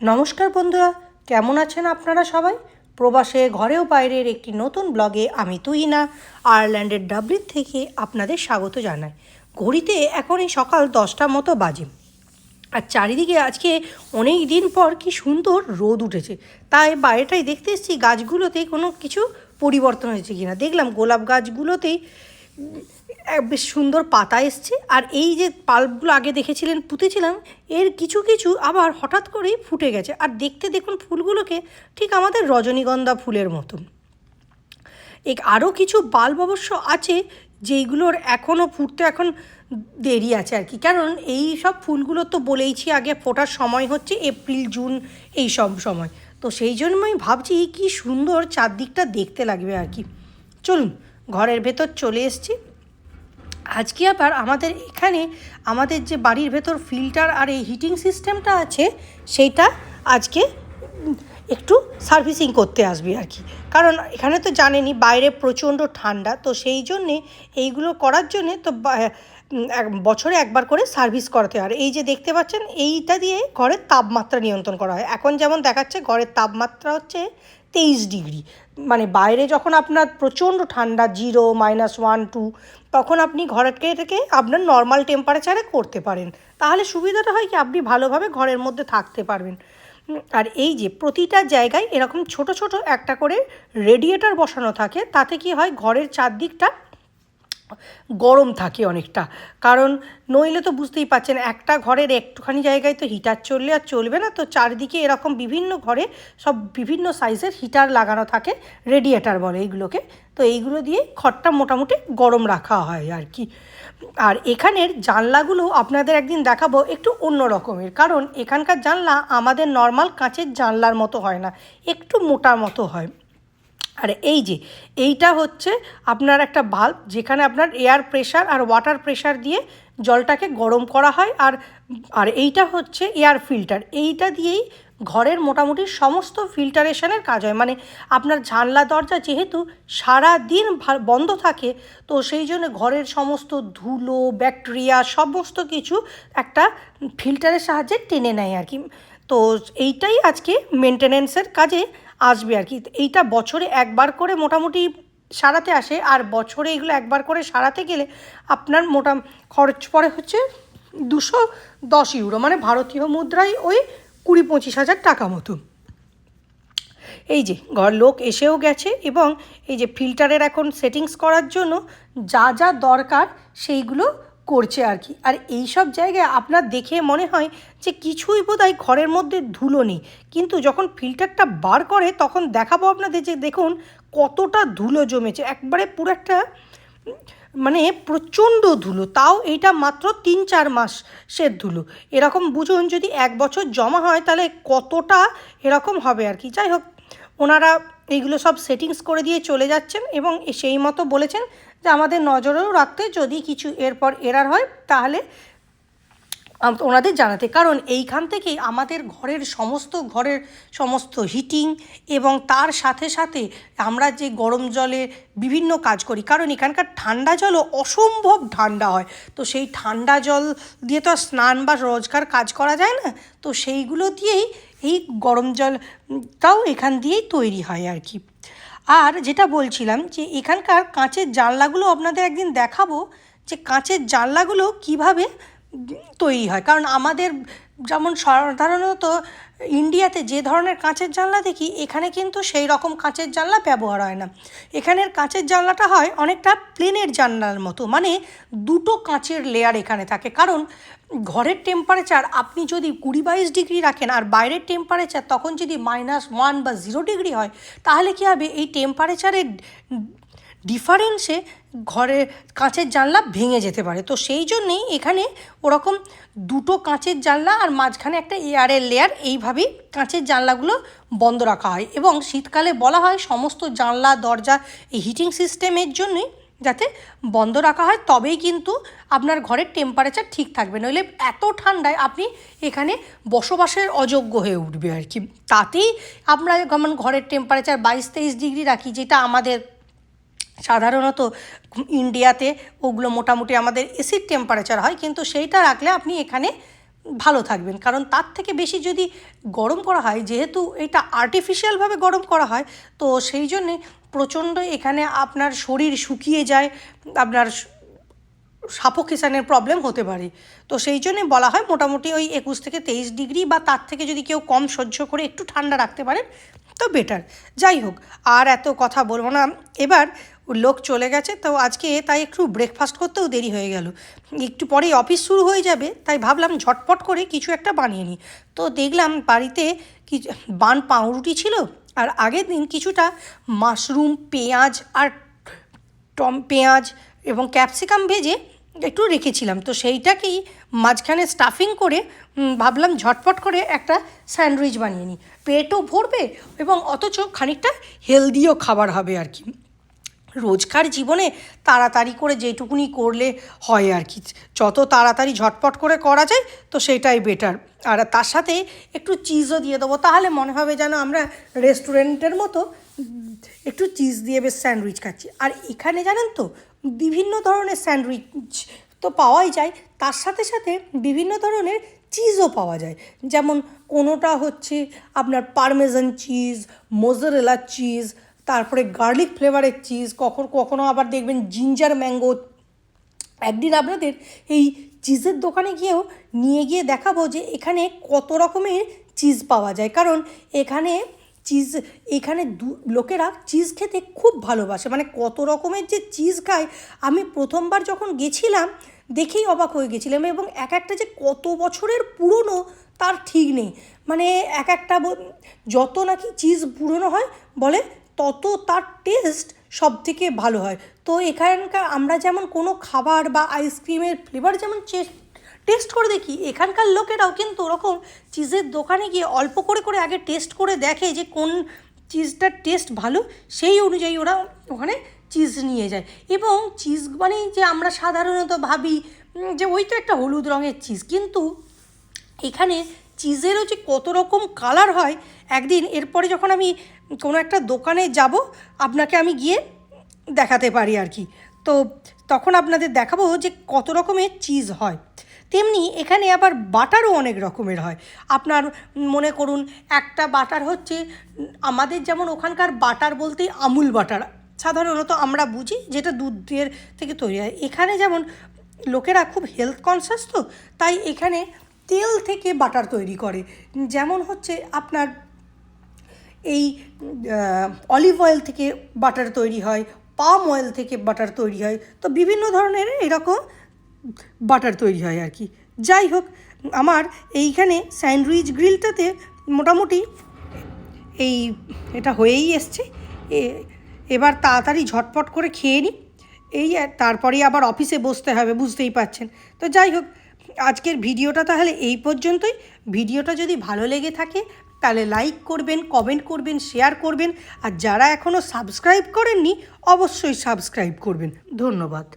নমস্কার বন্ধুরা, কেমন আছেন আপনারা সবাই? প্রবাসে, ঘরেও বাইরের একটি নতুন ব্লগে আমি তুহিনা, আয়ারল্যান্ডের ডাবলিন থেকে আপনাদের স্বাগত জানাই। ঘড়িতে এখন এই সকাল দশটার মতো বাজে। আর চারিদিকে আজকে অনেক দিন পর কি সুন্দর রোদ উঠেছে। তাই বাইরেটাই দেখতে এসেছি, গাছগুলোতে কোনো কিছু পরিবর্তন হয়েছে কিনা। দেখলাম গোলাপ গাছগুলোতেই বেশ সুন্দর পাতা এসছে। আর এই যে পাল্পগুলো আগে দেখেছিলেন, পুঁতেছিলাম, এর কিছু কিছু আবার হঠাৎ করেই ফুটে গেছে। আর দেখতে দেখুন ফুলগুলোকে ঠিক আমাদের রজনীগন্ধা ফুলের মতন। এক আরও কিছু বাল্ব অবশ্য আছে, যেইগুলোর এখনও ফুটতে এখন দেরি আছে আর কি। কারণ এই সব ফুলগুলো তো বলেইছি আগে ফোটার সময় হচ্ছে এপ্রিল, জুন, এই সব সময়। তো সেই জন্য আমি ভাবছি কি সুন্দর চারদিকটা দেখতে লাগবে আর কি। চলুন, ঘরের ভেতর চলে এসছি। আজকে আবার আমাদের এখানে আমাদের যে বাড়ির ভেতর ফিল্টার আর এই হিটিং সিস্টেমটা আছে, সেইটা আজকে একটু সার্ভিসিং করতে আসবে আর কি। কারণ এখানে তো জানেনই বাইরে প্রচণ্ড ঠান্ডা, তো সেই জন্যে এইগুলো করার জন্যে তো বছরে একবার করে সার্ভিস করাতে হয়। এই যে দেখতে পাচ্ছেন, এইটা দিয়ে ঘরের তাপমাত্রা নিয়ন্ত্রণ করা হয়। এখন যেমন দেখাচ্ছে, ঘরের তাপমাত্রা হচ্ছে তেইশ ডিগ্রি। মানে বাইরে যখন আপনার প্রচণ্ড ঠান্ডা, জিরো মাইনাস ওয়ান টু তখন আপনি ঘরকে থেকে আপনার নর্মাল টেম্পারেচারে করতে পারেন। তাহলে সুবিধাটা হয় কি, আপনি ভালোভাবে ঘরের মধ্যে থাকতে পারবেন। আর এই যে প্রতিটা জায়গায় এরকম ছোট ছোট একটা করে রেডিয়েটার বসানো থাকে, তাতে কি হয়, ঘরের চারদিকটা গরম থাকে অনেকটা। কারণ নইলে তো বুঝতেই পাচ্ছেন একটা ঘরের একটুখানি জায়গায় তো হিটার চললে আর চলবে না, তো চারিদিকে এরকম বিভিন্ন ঘরে সব বিভিন্ন সাইজের হিটার লাগানো থাকে রেডিয়েটার বলে এইগুলোকে। তো এইগুলো দিয়ে ঘরটা মোটামুটি গরম রাখা হয় আর কি। আর এখানের জানলাগুলো আপনাদের একদিন দেখাবো একটু অন্য রকমের, কারণ এখানকার জানলা আমাদের নর্মাল কাঁচের জানলার মতো হয় না, একটু মোটা মতো হয়। আর এই যে, এইটা হচ্ছে আপনার একটা ভাল্ব যেখানে আপনার এয়ার প্রেশার আর ওয়াটার প্রেশার দিয়ে জলটাকে গরম করা হয় আর আর এইটা হচ্ছে এয়ার ফিল্টার এইটা দিয়েই ঘরের মোটামুটি সমস্ত ফিল্টারেশনের কাজ হয়। মানে আপনার জানলা, দরজা যেহেতু সারা দিন বন্ধ থাকে, তো সেই জন্য ঘরের সমস্ত ধুলো ব্যাকটেরিয়া সমস্ত কিছু একটা ফিল্টারের সাহায্যে টেনে নেয় আর কি। তো এইটাই আজকে মেনটেনেন্সের কাজে আসবে আর কি। এইটা বছরে একবার করে মোটামুটি সারাতে আসে, আর বছরে এগুলো একবার করে সারাতে গেলে আপনার মোটা খরচ পড়ে হচ্ছে দুশো দশ ইউরো মানে ভারতীয় মুদ্রায় ওই কুড়ি পঁচিশ হাজার টাকা মতো এই যে ঘর লোক এসেও গেছে এবং এই যে ফিল্টারের এখন সেটিংস করার জন্য যা যা দরকার সেইগুলো করছে আর কি। আর এই সব জায়গায় আপনার দেখে মনে হয় যে কিছুই বোধহয় ঘরের মধ্যে ধুলো নেই। কিন্তু যখন ফিল্টারটা বার করে তখন দেখাবো আপনাদের যে দেখুন কতটা ধুলো জমেছে। একবারে পুরো একটা মানে প্রচণ্ড ধুলো। তাও এইটা মাত্র তিন চার মাসের ধুলো। এরকম বুঝুন যদি এক বছর জমা হয় তাহলে কতটা এরকম হবে আর কি। যাই হোক, ওনারা এইগুলো সব সেটিংস করে দিয়ে চলে যাচ্ছেন এবং সেই মতো বলেছেন যে আমাদের নজরেও রাখতে যদি কিছু এরপর এরার হয়, তাহলে ওনাদের জানাতে। কারণ এইখান থেকেই আমাদের ঘরের সমস্ত ঘরের সমস্ত হিটিং এবং তার সাথে সাথে আমরা যে গরম জলে বিভিন্ন কাজ করি, কারণ এখানকার ঠান্ডা জলও অসম্ভব ঠান্ডা হয়। তো সেই ঠান্ডা জল দিয়ে তো স্নান বা রোজগার কাজ করা যায় না। তো সেইগুলো দিয়েই এই গরম জলটাও এখান দিয়েই তৈরি হয় আর কি। আর যেটা বলছিলাম যে এখানকার কাঁচের জানলাগুলো আপনাদের একদিন দেখাবো, যে কাঁচের জানলাগুলো কীভাবে তৈরি হয়। কারণ আমাদের যেমন সাধারণত ইন্ডিয়াতে যে ধরনের কাঁচের জানলা দেখি, এখানে কিন্তু সেই রকম কাঁচের জানলা ব্যবহার হয় না। এখানের কাঁচের জানলাটা হয় অনেকটা প্লেনের জানলার মতো মানে দুটো কাঁচের লেয়ার এখানে থাকে। কারণ ঘরের টেম্পারেচার আপনি যদি কুড়ি বাইশ ডিগ্রি রাখেন আর বাইরের টেম্পারেচার তখন যদি মাইনাস ওয়ান বা জিরো ডিগ্রি হয়, তাহলে কী হবে? এই টেম্পারেচারের ডিফারেন্সে ঘরে কাঁচের জানলা ভেঙে যেতে পারে। তো সেই জন্যেই এখানে ওরকম দুটো কাঁচের জানলা আর মাঝখানে একটা এয়ারের লেয়ার এইভাবেই কাঁচের জানলাগুলো বন্ধ রাখা হয় এবং শীতকালে বলা হয় সমস্ত জানলা, দরজা এই হিটিং সিস্টেমের জন্যই যাতে বন্ধ রাখা হয়। তবেই কিন্তু আপনার ঘরের টেম্পারেচার ঠিক থাকবে। নইলে এত ঠান্ডায় আপনি এখানে বসবাসের অযোগ্য হয়ে উঠবে আর কি। তাতেই আমরা ঘরের টেম্পারেচার বাইশ তেইশ ডিগ্রি রাখি, যেটা আমাদের সাধারণত ইন্ডিয়াতে ওগুলো মোটামুটি আমাদের এসির টেম্পারেচার হয়, কিন্তু সেইটা রাখলে আপনি এখানে ভালো থাকবেন। কারণ তার থেকে বেশি যদি গরম করা হয়, যেহেতু এটা আর্টিফিশিয়ালভাবে গরম করা হয়, তো সেই জন্যে প্রচণ্ড এখানে আপনার শরীর শুকিয়ে যায়, আপনার সাফোকেশানের প্রবলেম হতে পারে। তো সেই জন্যে বলা হয় মোটামুটি ওই একুশ থেকে তেইশ ডিগ্রি বা তার থেকে যদি কেউ কম সহ্য করে একটু ঠান্ডা রাখতে পারেন, তো বেটার যাই হোক, আর এত কথা বলব না। এবার লোক চলে গেছে, তো আজকে তাই একটু ব্রেকফাস্ট করতেও দেরি হয়ে গেল। একটু পরেই অফিস শুরু হয়ে যাবে, তাই ভাবলাম ঝটপট করে কিছু একটা বানিয়ে নিই। তো দেখলাম বাড়িতে কিছু, বান পাউরুটি ছিল, আর আগের দিন কিছুটা মাশরুম পেঁয়াজ আর টম পেঁয়াজ এবং ক্যাপসিকাম ভেজে একটু রেখেছিলাম। তো সেইটাকেই মাঝখানে স্টাফিং করে ভাবলাম ঝটপট করে একটা স্যান্ডউইচ বানিয়ে নিই। পেটও ভরবে এবং অথচ খানিকটা হেলদিও খাবার হবে আর কি। রোজকার জীবনে তাড়াতাড়ি করে যেটুকুনি করলে হয় আর কি। যত তাড়াতাড়ি ঝটপট করে করা যায়, তো সেটাই বেটার আর তার সাথে একটু চিজও দিয়ে দেবো। তাহলে মনে হবে যেন আমরা রেস্টুরেন্টের মতো একটু চিজ দিয়ে বেশ স্যান্ডউইচ খাচ্ছি। আর এখানে জানেন তো, বিভিন্ন ধরনের স্যান্ডউইচ তো পাওয়াই যায়। তার সাথে সাথে বিভিন্ন ধরনের চিজও পাওয়া যায়। যেমন কোনোটা হচ্ছে আপনার পারমেজান চিজ মোজারেলা চিজ তারপরে গার্লিক ফ্লেভারের চিজ কখন, কখনো আবার দেখবেন জিঞ্জার ম্যাঙ্গো একদিন আপনাদের এই চিজের দোকানে গিয়েও নিয়ে গিয়ে দেখাবো যে এখানে কত রকমের চিজ পাওয়া যায়। কারণ এখানে চিজ এখানে দু, লোকেরা চিজ খেতে খুব ভালোবাসে। মানে কত রকমের যে চিজ খায়, আমি প্রথমবার যখন গেছিলাম, দেখেই অবাক হয়ে গেছিলাম এবং এক একটা যে কত বছরের পুরনো তার ঠিক নেই। মানে এক একটা যত নাকি চিজ পুরনো হয়, বলে তত তার টেস্ট সব থেকে ভালো হয়। তো এখানকার আমরা যেমন কোনো খাবার বা আইসক্রিমের ফ্লেভার যেমন টেস্ট করে দেখি, এখানকার লোকেরাও কিন্তু ওরকম চিজের দোকানে গিয়ে অল্প করে করে আগে টেস্ট করে দেখে যে কোন চিজটার টেস্ট ভালো, সেই অনুযায়ী ওরা ওখানে চিজ নিয়ে যায়। এবং চিজ মানে যে আমরা সাধারণত ভাবি যে ওই তো একটা হলুদ রঙের চিজ কিন্তু এখানে চিজেরও যে কত রকম কালার হয়, একদিন এরপরে যখন আমি কোনো একটা দোকানে যাব, আপনাকে আমি গিয়ে দেখাতে পারি আর কি। তো তখন আপনাদের দেখাবো যে কত রকমের চিজ হয়। তেমনি এখানে আবার বাটারও অনেক রকমের হয়। আপনার মনে করুন, একটা বাটার হচ্ছে, আমাদের যেমন ওখানকার বাটার বলতে আমুল বাটার। সাধারণত আমরা বুঝি যেটা দুধের থেকে তৈরি হয়। এখানে যেমন লোকেরা খুব হেলথ কনসাস তো, তাই এখানে তেল থেকে বাটার তৈরি করে। যেমন হচ্ছে আপনার এই অলিভ অয়েল থেকে বাটার তৈরি হয় পাম অয়েল থেকে বাটার তৈরি হয়। তো বিভিন্ন ধরনের এরকম বাটার তৈরি হয় আর কি। যাই হোক, আমার এইখানে স্যান্ডউইচ গ্রিলটাতে মোটামুটি এই এটা হয়েই এসছে। এবার তাড়াতাড়ি ঝটপট করে খেয়ে নিই। এই আর তারপরেই আবার অফিসে বসতে হবে, বুঝতেই পারছেন। তো যাই হোক আজকের ভিডিওটা তাহলে এই পর্যন্তই। ভিডিওটা যদি ভালো লেগে থাকে, তাহলে লাইক করবেন কমেন্ট করবেন শেয়ার করবেন। আর যারা এখনও সাবস্ক্রাইব করেননি, অবশ্যই সাবস্ক্রাইব করবেন। ধন্যবাদ।